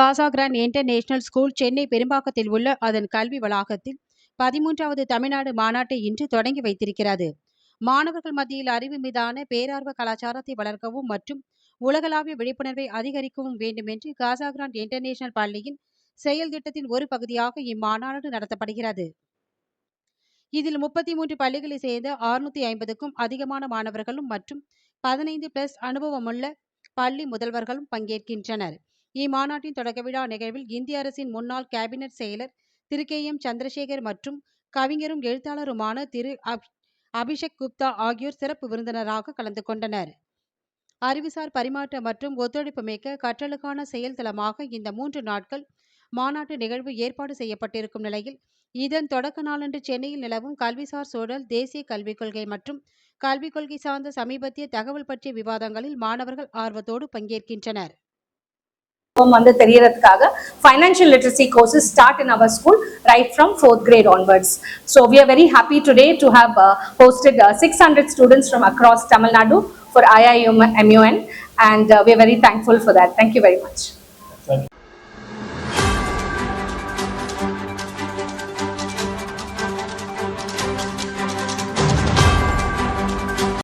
Casa Grande international school Chennai பெரும்பாக்கத்தில் உள்ள அதன் கல்வி வளாகத்தில் பதிமூன்றாவது தமிழ்நாடு மாநாட்டை இன்று தொடங்கி வைத்திருக்கிறது. மாணவர்கள் மத்தியில் அறிவு மீதான பேரார்வ கலாச்சாரத்தை வளர்க்கவும் மற்றும் உலகளாவிய விழிப்புணர்வை அதிகரிக்கவும் வேண்டும் என்று காசா கிராண்ட் இன்டர்நேஷனல் பள்ளியின் செயல் திட்டத்தின் ஒரு பகுதியாக இம்மாநாடு நடத்தப்படுகிறது. இதில் முப்பத்தி மூன்று பள்ளிகளை சேர்ந்த அறுநூத்தி ஐம்பதுக்கும் அதிகமான மாணவர்களும் மற்றும் பதினைந்து பிளஸ் அனுபவமுள்ள பள்ளி முதல்வர்களும் பங்கேற்கின்றனர். இம்மாநாட்டின் தொடக்க விழா நிகழ்வில் இந்திய அரசின் முன்னாள் கேபினட் செயலர் திரு. கே. எம். சந்திரசேகர் மற்றும் கவிஞரும் எழுத்தாளருமான திரு. அப்- அபிஷேக் குப்தா ஆகியோர் சிறப்பு விருந்தினராக கலந்து கொண்டனர். அறிவுசார் பரிமாற்ற மற்றும் ஒத்துழைப்பு மிக்க கற்றலுக்கான செயல்தளமாக இந்த மூன்று நாட்கள் மாநாட்டு நிகழ்வு ஏற்பாடு செய்யப்பட்டிருக்கும் நிலையில் இதன் தொடக்க நாளன்று சென்னையில் நிலவும் கல்விசார் சூழல் தேசிய கல்விக் கொள்கை மற்றும் கல்விக் கொள்கை சார்ந்த சமீபத்திய தகவல் பற்றிய விவாதங்களில் மாணவர்கள் ஆர்வத்தோடு பங்கேற்கின்றனர். வந்து தெரியறதுக்காக financial literacy courses start in our school right from fourth grade onwards so we are very happy today to have hosted six hundred students from across Tamil Nadu for IIM MUN and we are very thankful for that thank you very much Thank you.